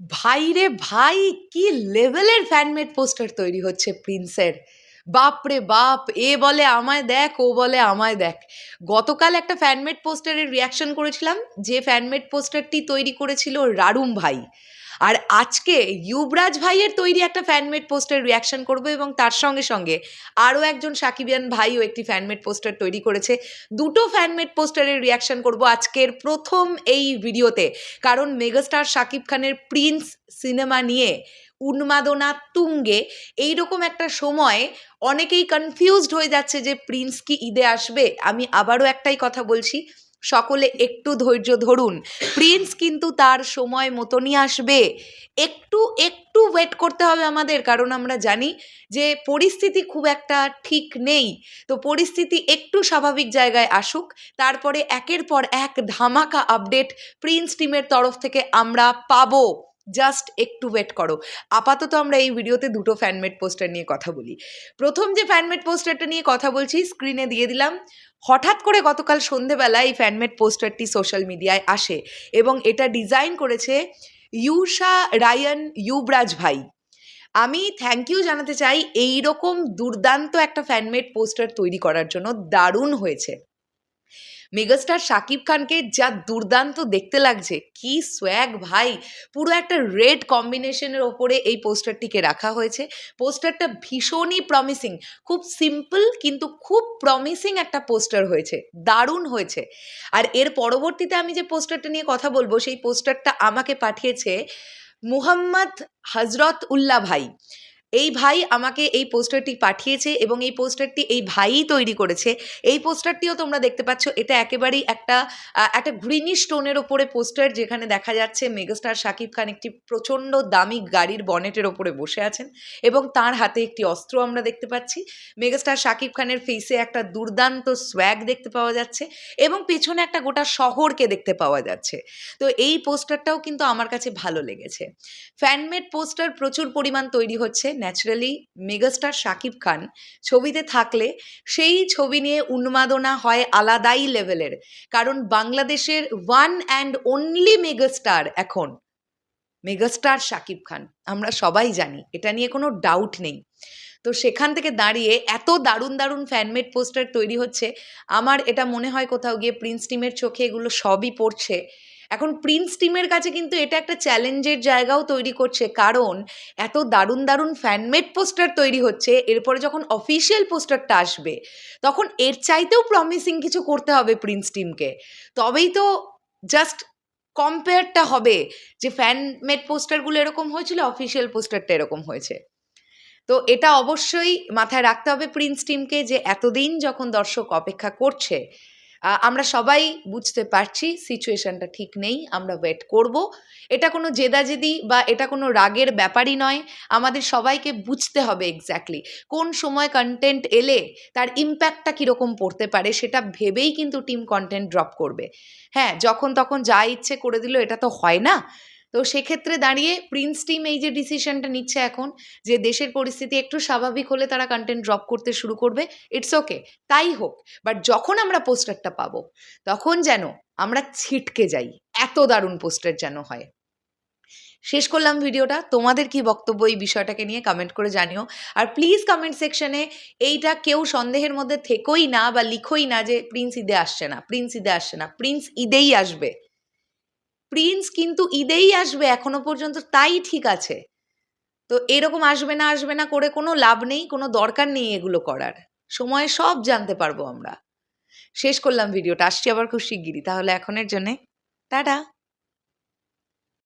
ভাই রে ভাই, কি লেভেলের ফ্যানমেড পোস্টার তৈরি হচ্ছে প্রিন্সের বাপ রে বাপ, এ বলে আমায় দেখ, ও বলে আমায় দেখ। গতকাল একটা ফ্যানমেড পোস্টারের রিয়াকশন করেছিলাম, যে ফ্যানমেড পোস্টারটি তৈরি করেছিল রারুম ভাই। আর আজকে ইউবরাজ ভাইয়ের তৈরি একটা ফ্যানমেড পোস্টার রিয়াকশন করব এবং তার সঙ্গে সঙ্গে আরও একজন সাকিবিয়ান ভাইও একটি ফ্যানমেড পোস্টার তৈরি করেছে। দুটো ফ্যানমেড পোস্টারের রিয়াকশন করব আজকের প্রথম এই ভিডিওতে। কারণ মেগাস্টার শাকিব খানের প্রিন্স সিনেমা নিয়ে উন্মাদনা তুঙ্গে এইরকম একটা সময় অনেকেই কনফিউজড হয়ে যাচ্ছে যে প্রিন্স কি ঈদে আসবে? আমি আবারও একটাই কথা বলছি সকলে একটু ধৈর্য ধরুন। প্রিন্স কিন্তু তার সময় মতনই আসবে। একটু একটু ওয়েট করতে হবে আমাদের, কারণ আমরা জানি যে পরিস্থিতি খুব একটা ঠিক নেই। তো পরিস্থিতি একটু স্বাভাবিক জায়গায় আসুক। তারপরে একের পর এক ধামাকা আপডেট প্রিন্স টিমের তরফ থেকে আমরা পাবো। জাস্ট একটু ওয়েট করো। আপাতত আমরা এই ভিডিওতে দুটো ফ্যানমেড পোস্টার নিয়ে কথা বলি। প্রথম যে ফ্যানমেড পোস্টারটা নিয়ে কথা বলছি স্ক্রিনে দিয়ে দিলাম। হঠাৎ করে গতকাল সন্ধেবেলা এই ফ্যানমেড পোস্টারটি সোশ্যাল মিডিয়ায় আসে এবং এটা ডিজাইন করেছে ইউষা রায়ান ইউবরাজ ভাই। আমি থ্যাংক ইউ জানাতে চাই এই রকম দুর্দান্ত একটা ফ্যানমেড পোস্টার তৈরি করার জন্য দারুণ হয়েছে। মেগাস্টার শাকিব খানকে যা দুর্দান্ত দেখতে লাগছে, কি সোয়াগ ভাই! পুরো একটা রেড কম্বিনেশনের ওপরে এই পোস্টারটিকে রাখা হয়েছে। পোস্টারটা ভীষণই প্রমিসিং খুব সিম্পল কিন্তু খুব প্রমিসিং একটা পোস্টার হয়েছে, দারুণ হয়েছে। আর এর পরবর্তীতে আমি যে পোস্টারটা নিয়ে কথা বলব, সেই পোস্টারটা আমাকে পাঠিয়েছে মুহাম্মদ হজরত উল্লাহ ভাই। এই ভাই আমাকে এই পোস্টারটি পাঠিয়েছে এবং এই পোস্টারটি এই ভাইই তৈরি করেছে। এই পোস্টারটিও তোমরা দেখতে পাচ্ছ, এটা একেবারেই একটা একটা গ্রিনিশ টোনের ওপরে পোস্টার যেখানে দেখা যাচ্ছে মেগাস্টার শাকিব খান একটি প্রচণ্ড দামি গাড়ির বনেটের ওপরে বসে আছেন এবং তার হাতে একটি অস্ত্র আমরা দেখতে পাচ্ছি। মেগাস্টার শাকিব খানের ফেসে একটা দুর্দান্ত সোয়াগ দেখতে পাওয়া যাচ্ছে এবং পেছনে একটা গোটা শহরকে দেখতে পাওয়া যাচ্ছে। তো এই পোস্টারটাও কিন্তু আমার কাছে ভালো লেগেছে। ফ্যানমেড পোস্টার প্রচুর পরিমাণ তৈরি হচ্ছে। ন্যাচারালি মেগাস্টার শাকিব খান ছবিতে থাকলে সেই ছবি নিয়ে উন্মাদনা হয় আলাদাই লেভেলের কারণ বাংলাদেশের ওয়ান অ্যান্ড অনলি মেগাস্টার এখন মেগাস্টার শাকিব খান আমরা সবাই জানি, এটা নিয়ে কোনো ডাউট নেই। তো সেখান থেকে দাঁড়িয়ে এত দারুণ দারুণ ফ্যানমেড পোস্টার তৈরি হচ্ছে, আমার এটা মনে হয় কোথাও গিয়ে প্রিন্স টিমের চোখে এগুলো সবই পড়ছে। এখন প্রিন্স টিমের কাছে কিন্তু এটা একটা চ্যালেঞ্জের জায়গাও তৈরি করছে। কারণ এত দারুণ দারুণ ফ্যানমেড পোস্টার তৈরি হচ্ছে, এরপরে যখন অফিসিয়াল পোস্টারটা আসবে, তখন এর চাইতেও প্রমিসিং কিছু করতে হবে প্রিন্স টিমকে তবেই তো জাস্ট কম্পেয়ারটা হবে যে ফ্যানমেড পোস্টারগুলো এরকম হয়েছিল অফিসিয়াল পোস্টারটা এরকম হয়েছে। তো এটা অবশ্যই মাথায় রাখতে হবে প্রিন্স টিমকে যে এতদিন যখন দর্শক অপেক্ষা করছে আমরা সবাই বুঝতে পারছি সিচুয়েশনটা ঠিক নেই, আমরা ওয়েট করব। এটা কোনো জেদাজেদি বা এটা কোনো রাগের ব্যাপারই নয়, আমাদের সবাইকে বুঝতে হবে এক্স্যাক্টলি কোন সময় কন্টেন্ট এলে তার ইম্প্যাক্টটা কীরকম পড়তে পারে সেটা ভেবেই কিন্তু টিম কন্টেন্ট ড্রপ করবে। হ্যাঁ যখন তখন যা ইচ্ছে করে দিল, এটা তো হয় না। তো সেক্ষেত্রে দাঁড়িয়ে প্রিন্স টিম এই যে ডিসিশনটা নিচ্ছে এখন, যে দেশের পরিস্থিতি একটু স্বাভাবিক হলে তারা কন্টেন্ট ড্রপ করতে শুরু করবে ইটস ওকে তাই হোক। বাট যখন আমরা পোস্টারটা পাবো, তখন যেন আমরা ছিটকে যাই, এত দারুণ পোস্টার যেন হয়। শেষ করলাম ভিডিওটা, তোমাদের কি বক্তব্য এই বিষয়টাকে নিয়ে কমেন্ট করে জানিও। আর প্লিজ কমেন্ট সেকশনে এইটা কেউ সন্দেহের মধ্যে থেকোই না বা লিখোই না যে প্রিন্স ঈদে আসছে না প্রিন্স ঈদে আসছে না প্রিন্স ঈদেই আসবে। প্রিন্স কিন্তু ঈদেই আসবে এখনও পর্যন্ত, তাই ঠিক আছে। তো এরকম আসবে না আসবে না করে কোনো লাভ নেই, কোনো দরকার নেই এগুলো করার। সময়ে সব জানতে পারব আমরা। শেষ করলাম ভিডিওটা, আসছি আবার খুব শিগগিরই, তাহলে এখনের জন্যে, টাটা!